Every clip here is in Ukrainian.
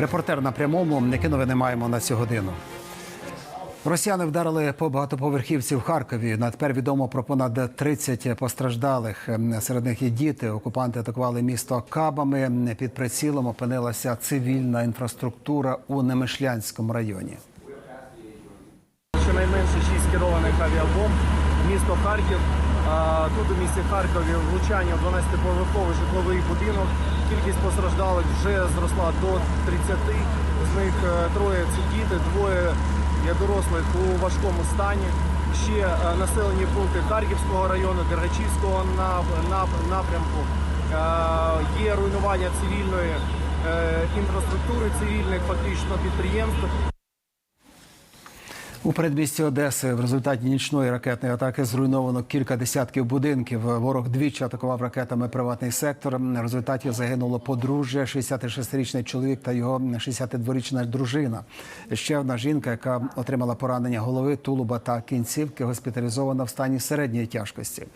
Репортер на прямому, які новини маємо на цю годину. Росіяни вдарили по багатоповерхівці в Харкові. Надтепер відомо про понад 30 постраждалих. Серед них і діти. Окупанти атакували місто кабами. Під прицілом опинилася цивільна інфраструктура у Немишлянському районі. Щонайменше 6 керованих авіабомб. Місто Харків. Тут у місті Харкові влучання в 12-поверховий житловий будинок. Кількість постраждалих вже зросла до 30. З них е, троє це діти, двоє є дорослих у важкому стані. Ще е, населені пункти Харківського району, Дергачівського нап- нап- напрямку. Е, Є руйнування цивільної інфраструктури, цивільних фактично підприємств. У передмісті Одеси в результаті нічної ракетної атаки зруйновано кілька десятків будинків. Ворог двічі атакував ракетами приватний сектор. В результаті загинуло подружжя, 66-річний чоловік та його 62-річна дружина. Ще одна жінка, яка отримала поранення голови, тулуба та кінцівки, госпіталізована в стані середньої тяжкості.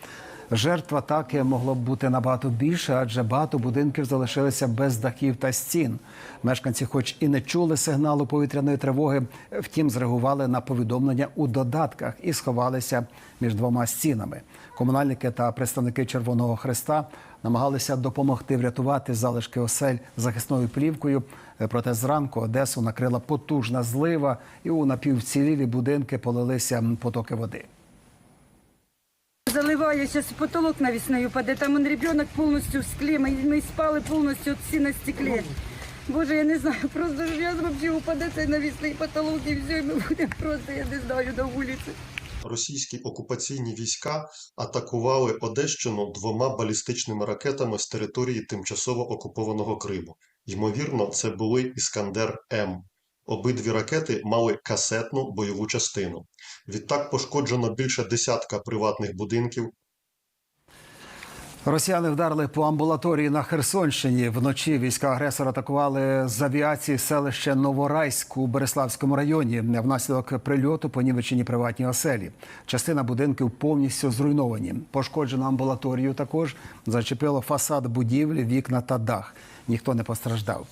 Жертв атаки могло б бути набагато більше, адже багато будинків залишилися без дахів та стін. Мешканці, хоч і не чули сигналу повітряної тривоги, втім зреагували на повідомлення у додатках і сховалися між двома стінами. Комунальники та представники Червоного Хреста намагалися допомогти врятувати залишки осель захисною плівкою. Проте зранку Одесу накрила потужна злива, і у напівцілілі будинки полилися потоки води. Заливаю, сейчас потолок навесной упадет. Там он ребенок полностью в скле. Мы, мы спали полностью все на стекле. Боже, я не знаю, просто я вообще упаде цей навісний потолок і все, і ми будемо просто, я не знаю, на вулиці. Російські окупаційні війська атакували Одещину двома балістичними ракетами з території тимчасово окупованого Криму. Ймовірно, це були Іскандер М. Обидві ракети мали касетну бойову частину. Відтак пошкоджено більше десятка приватних будинків, Росіяни вдарили по амбулаторії на Херсонщині. Вночі війська агресора атакували з авіації селище Новорайськ у Береславському районі. Внаслідок прильоту понівечені приватні оселі. Частина будинків повністю зруйновані. Пошкоджено амбулаторію також зачепило фасад будівлі, вікна та дах. Ніхто не постраждав.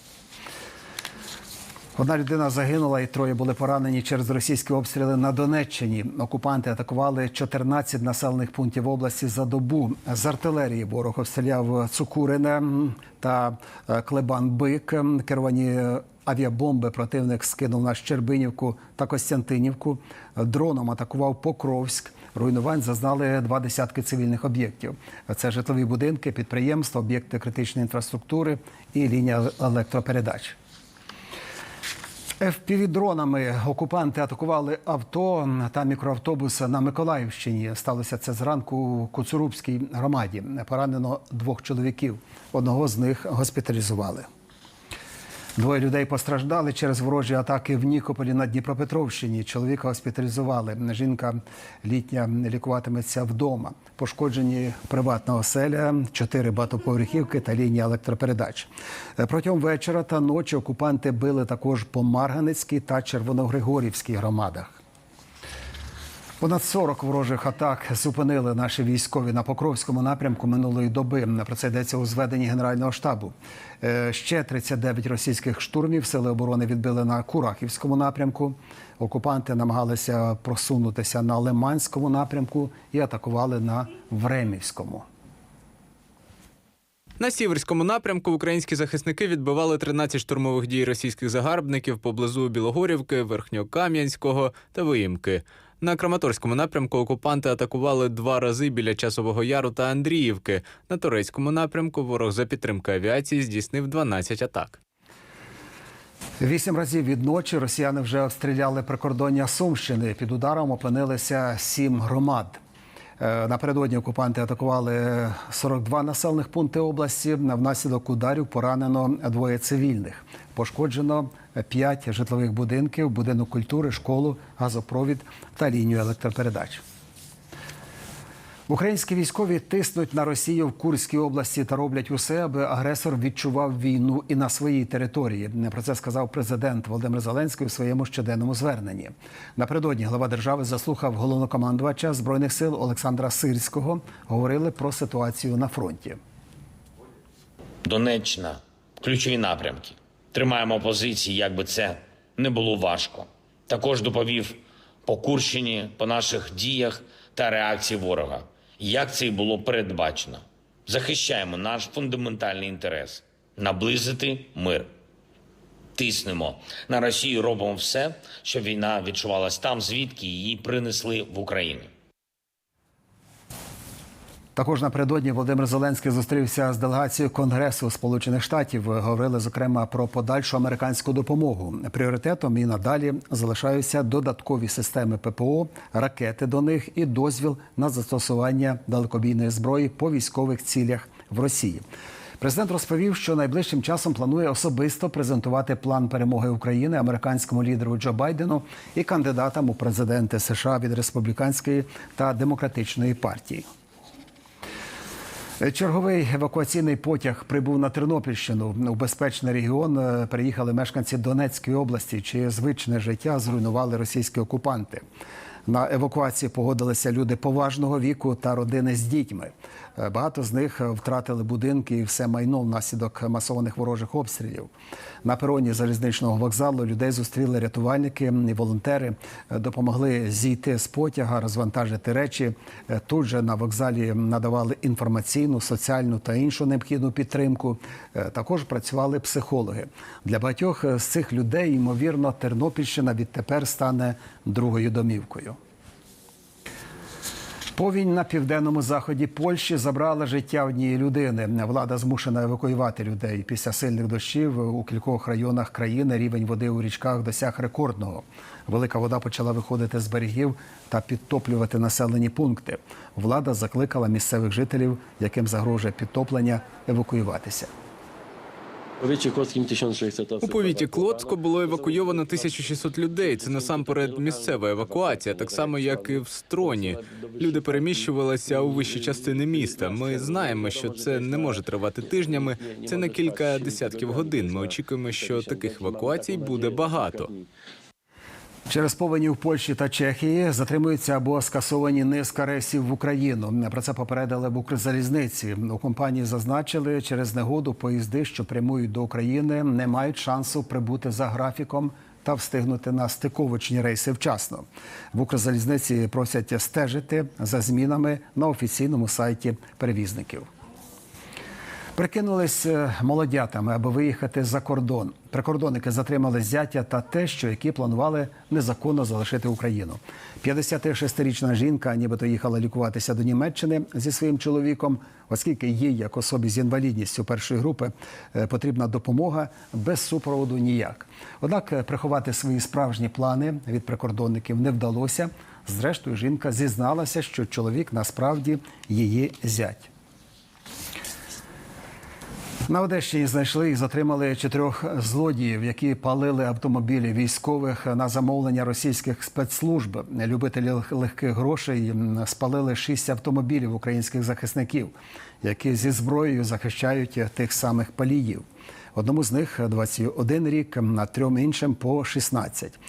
Одна людина загинула і троє були поранені через російські обстріли на Донеччині. Окупанти атакували 14 населених пунктів області за добу. З артилерії ворог обстріляв Цукурине та е, Клебан-Бик. Керовані авіабомби противник скинув на Щербинівку та Костянтинівку. Дроном атакував Покровськ. Руйнувань зазнали два десятки цивільних об'єктів. Це житлові будинки, підприємства, об'єкти критичної інфраструктури і лінія електропередач. FPV-дронами окупанти атакували авто та мікроавтобус на Миколаївщині. Сталося це зранку у Куцурубській громаді. Поранено двох чоловіків. Одного з них госпіталізували. Двоє людей постраждали через ворожі атаки в Нікополі на Дніпропетровщині. Чоловіка госпіталізували. Жінка літня лікуватиметься вдома. Пошкоджені приватна оселя, чотири багатоповерхівки та лінія електропередач. Протягом вечора та ночі окупанти били також по Марганецькій та Червоногригорівській громадах. Понад 40 ворожих атак зупинили наші військові на Покровському напрямку минулої доби. Про це йдеться у зведенні Генерального штабу. Е, Ще 39 російських штурмів сили оборони відбили на Курахівському напрямку. Окупанти намагалися просунутися на Лиманському напрямку і атакували на Времівському. На сіверському напрямку українські захисники відбивали 13 штурмових дій російських загарбників поблизу Білогорівки, Верхньокам'янського та Виїмки. На Краматорському напрямку окупанти атакували два рази біля Часового Яру та Андріївки. На турецькому напрямку ворог за підтримки авіації здійснив 12 атак. Вісім разів від ночі росіяни вже обстріляли прикордоння Сумщини. Під ударом опинилися сім громад. Е, Напередодні окупанти атакували 42 населених пункти області. Внаслідок ударів поранено двоє цивільних. Пошкоджено 5 житлових будинків, будинок культури, школу, газопровід та лінію електропередач. Українські військові тиснуть на Росію в Курській області та роблять усе, аби агресор відчував війну і на своїй території. Про це сказав президент Володимир Зеленський у своєму щоденному зверненні. Напередодні глава держави заслухав головнокомандувача збройних сил Олександра Сирського. Говорили про ситуацію на фронті. Донеччина, ключові напрямки. Тримаємо позиції, як би це не було важко. Також доповів по Курщині, по наших діях та реакції ворога, як це і було передбачено. Захищаємо наш фундаментальний інтерес наблизити мир. Тиснемо на Росію, робимо все, щоб війна відчувалась там, звідки її принесли в Україну. Також напередодні Володимир Зеленський зустрівся з делегацією Конгресу Сполучених Штатів. Говорили зокрема про подальшу американську допомогу. Пріоритетом і надалі залишаються додаткові системи ППО, ракети до них і дозвіл на застосування далекобійної зброї по військових цілях в Росії. Президент розповів, що найближчим часом планує особисто презентувати план перемоги України американському лідеру Джо Байдену і кандидатам у президенти США від республіканської та демократичної партії. Черговий евакуаційний потяг прибув на Тернопільщину. У безпечний регіон приїхали переїхали мешканці Донецької області, чиє звичне життя зруйнували російські окупанти. На евакуації погодилися люди поважного віку та родини з дітьми. Е, Багато з них втратили будинки і все майно внаслідок масованих ворожих обстрілів. На пероні залізничного вокзалу людей зустріли рятувальники і волонтери, е, допомогли зійти з потяга, розвантажити речі. Е, Тут же на вокзалі надавали інформаційну, соціальну та іншу необхідну підтримку. Е, Також працювали психологи. Для багатьох з цих людей, ймовірно, Тернопільщина відтепер стане другою домівкою. Повінь на південному заході Польщі забрала життя однієї людини. Влада змушена евакуювати людей. Після сильних дощів у кількох районах країни рівень води у річках досяг рекордного. Велика вода почала виходити з берегів та підтоплювати населені пункти. Влада закликала місцевих жителів, яким загрожує підтоплення, евакуюватися. У повіті Клодським 1600 осіб. У повіті Клоцько було евакуйовано 1600 людей. Це насамперед місцева евакуація, так само як і в Строні. Люди переміщувалися у вищі частини міста. Ми знаємо, що це не може тривати тижнями. Це на кілька десятків годин. Ми очікуємо, що таких евакуацій буде багато. Через повені в Польщі та Чехії затримуються або скасовані низка рейсів в Україну. Про це попередили в Укрзалізниці. У компанії зазначили, через негоду поїзди, що прямують до України, не мають шансу прибути за графіком та встигнути на стиковочні рейси вчасно. В Укрзалізниці просять стежити за змінами на офіційному сайті перевізників. Прикинулись молодятами, аби виїхати за кордон. Прикордонники затримали зятя та тещу, які планували незаконно залишити Україну. 56-річна жінка, нібито їхала лікуватися до Німеччини зі своїм чоловіком, оскільки їй, як особі з інвалідністю першої групи, е, потрібна допомога без супроводу ніяк. Однак е, приховати свої справжні плани від прикордонників не вдалося. Зрештою, жінка зізналася, що чоловік насправді її зять. На Одещині знайшли і затримали чотирьох злодіїв, які палили автомобілі військових на замовлення російських спецслужб. Любителі легких грошей спалили шість автомобілів українських захисників, які зі зброєю захищають тих самих паліїв. Одному з них 21 рік, а трьом іншим по 16.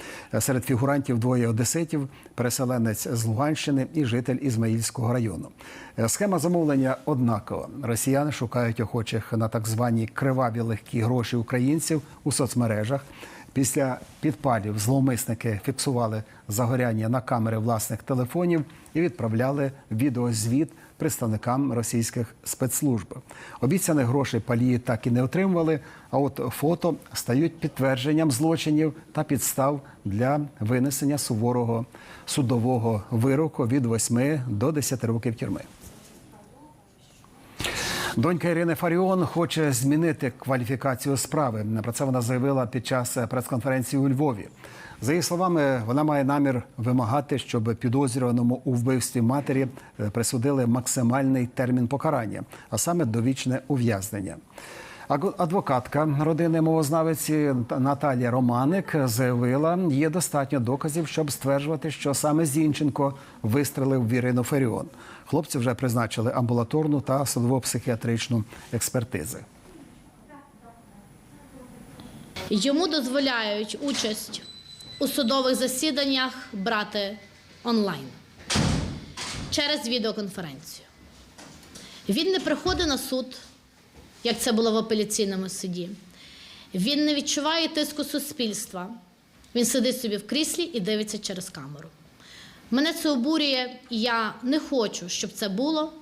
Серед фігурантів двоє одеситів, переселенець з Луганщини і житель Ізмаїльського району. Схема замовлення однакова. Росіяни шукають охочих на так звані криваві легкі гроші українців у соцмережах. Після підпалів зловмисники фіксували загоряння на камери власних телефонів і відправляли відеозвіт представникам російських спецслужб. Обіцяних грошей палії так і не отримували. А от фото стають підтвердженням злочинів та підстав для винесення суворого судового вироку від 8 до 10 років тюрми. Донька Ірини Фаріон хоче змінити кваліфікацію справи. Про це вона заявила під час прес-конференції у Львові. За її словами, вона має намір вимагати, щоб підозрюваному у вбивстві матері е, присудили максимальний термін покарання, а саме довічне ув'язнення. Адвокатка родини мовознавиці Наталія Романик заявила, є достатньо доказів, щоб стверджувати, що саме Зінченко вистрелив в Ірину Феріон. Хлопці вже призначили амбулаторну та судово-психіатричну експертизи. Йому дозволяють участь у судових засіданнях брати онлайн через відеоконференцію. Він не приходить на суд, як це було в апеляційному суді. Він не відчуває тиску суспільства. Він сидить собі в кріслі і дивиться через камеру. Мене це обурює, я не хочу, щоб це було,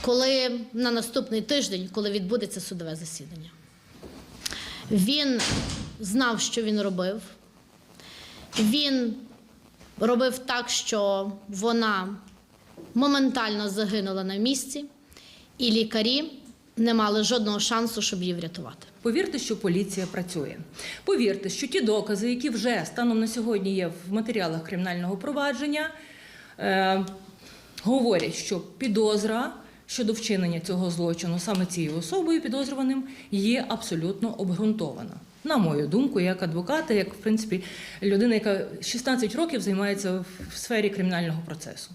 коли на наступний тиждень, коли відбудеться судове засідання. Він знав, що він робив. Він робив так, що вона моментально загинула на місці, і лікарі не мали жодного шансу, щоб її врятувати. Повірте, що поліція працює. Повірте, що ті докази, які вже станом на сьогодні є в матеріалах кримінального провадження, е, говорять, що підозра щодо вчинення цього злочину саме цією особою підозрюваним є абсолютно обґрунтована. На мою думку, як адвоката, як в принципі людина, яка 16 років займається в сфері кримінального процесу.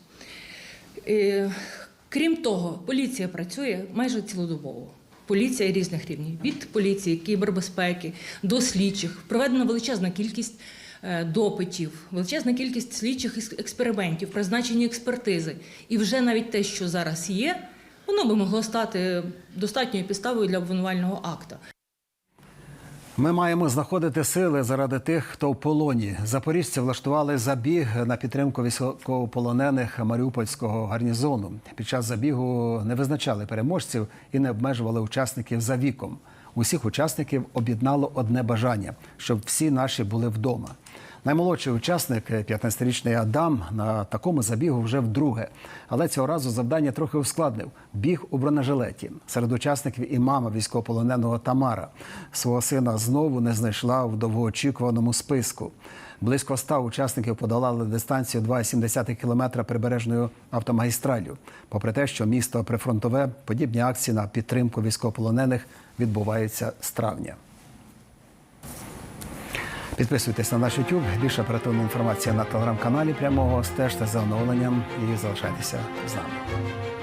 Е, Крім того, поліція працює майже цілодобово. Поліція різних рівнів від поліції, кібербезпеки до слідчих. Проведена величезна кількість е, допитів, величезна кількість слідчих експериментів, призначені експертизи. І вже навіть те, що зараз є, воно би могло стати достатньою підставою для обвинувального акта. Ми маємо знаходити сили заради тих, хто в полоні. Запоріжці влаштували забіг на підтримку військовополонених Маріупольського гарнізону. Під час забігу не визначали переможців і не обмежували учасників за віком. Усіх учасників об'єднало одне бажання, щоб всі наші були вдома. Наймолодший учасник, 15-річний Адам, на такому забігу вже вдруге. Але цього разу завдання трохи ускладнив. Біг у бронежилеті. Серед учасників і мама військовополоненого Тамара. Свого сина знову не знайшла в довгоочікуваному списку. Близько ста учасників подолали дистанцію 2,7 кілометра прибережною автомагістраллю. Попри те, що місто прифронтове, подібні акції на підтримку військовополонених відбуваються з травня. Підписуйтесь на наш YouTube. Більше оперативна інформація на телеграм-каналі прямого. Стежте за оновленням і залишайтеся з нами.